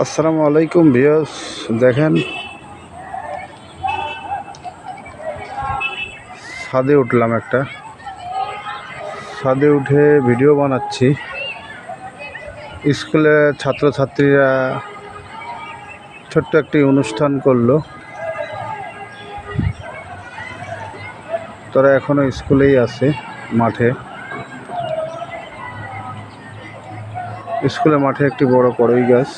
আসসালামু আলাইকুম ভিউয়ার্স, দেখেন। ছাদে উঠলাম একটা। ছাদে উঠে ভিডিও বানাচ্ছি। স্কুলে ছাত্রছাত্রীরা ছোট্ট একটি অনুষ্ঠান করল। তারা এখনও স্কুলেই আছে, মাঠে। স্কুলের মাঠে একটি বড় কড়ই গাছ।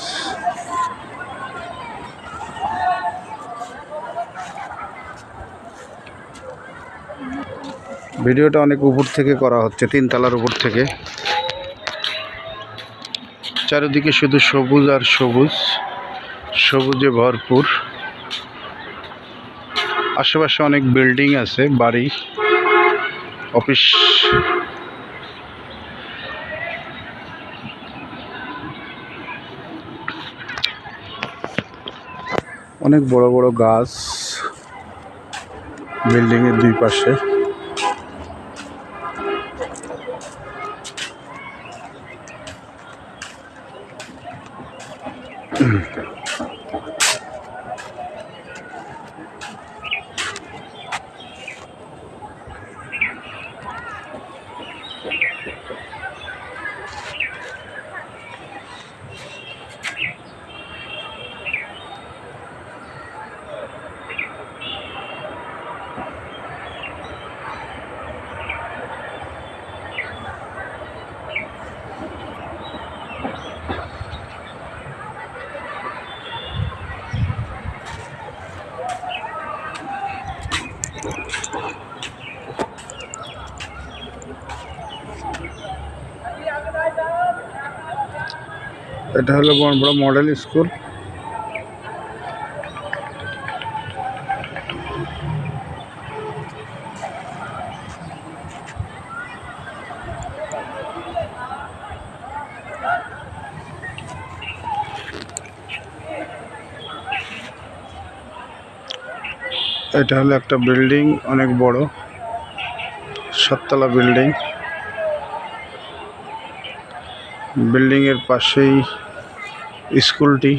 ভিডিওটা অনেক উপর থেকে করা হচ্ছে তিন তলার উপর থেকে। চারিদিকে শুধু সবুজ আর সবুজ, সবুজে ভরপুর। আশেপাশে অনেক বিল্ডিং আছে, বাড়ি, অফিস। অনেক বড় বড় গাছ বিল্ডিং এর দুই পাশে। Mm-hmm. এটা হলো বড় মডেল স্কুল। এটা হলো একটা বিল্ডিং, অনেক বড়, সাততলা বিল্ডিং। বিল্ডিং এর পাশেই স্কুলটি।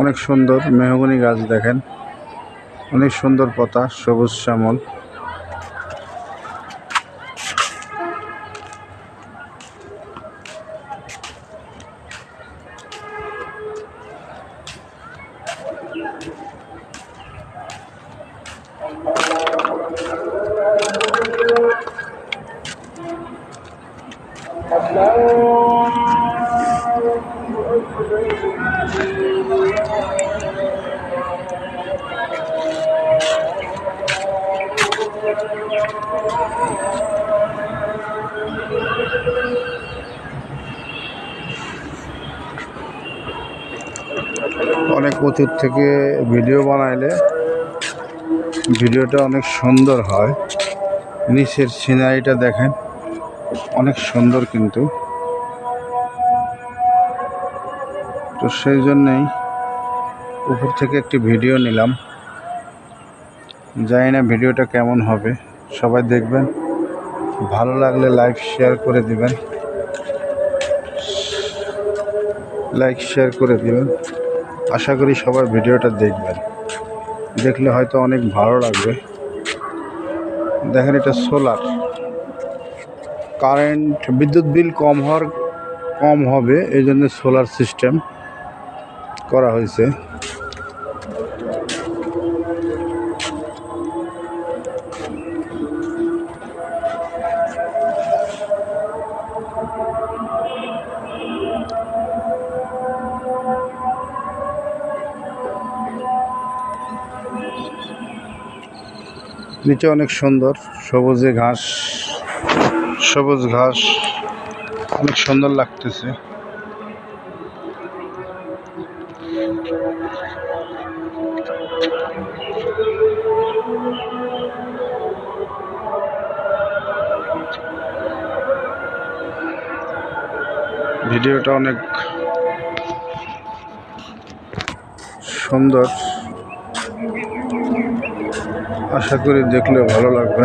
অনেক সুন্দর মেহগনি গাছ দেখেন। অনেক সুন্দর পাতা সবুজ শ্যামল। অনেক উঁচুর থেকে ভিডিও বানাইলে ভিডিওটা অনেক সুন্দর হয়। নিচের সিনারিটা দেখেন, অনেক সুন্দর কিন্তু। তো সেই জন্যেই উপর থেকে একটি ভিডিও নিলাম। জানি না ভিডিওটা কেমন হবে, সবাই দেখবেন। ভালো লাগলে লাইক, শেয়ার করে দিবেন। লাইক, শেয়ার করে দিবেন। আশা করি সবার ভিডিওটা দেখবেন। দেখলে হয়তো অনেক ভালো লাগবে। দেখেন এটা সোলার কারেন্ট বিদ্যুৎ বিল কম হওয়ার, কম হবে এই জন্য সোলার সিস্টেম করা হয়েছে। নিচে অনেক সুন্দর সবুজে ঘাস সবুজ ঘাস অনেক সুন্দর লাগতেছে। ভিডিওটা অনেক সুন্দর। আশা করি দেখলে ভালো লাগবে।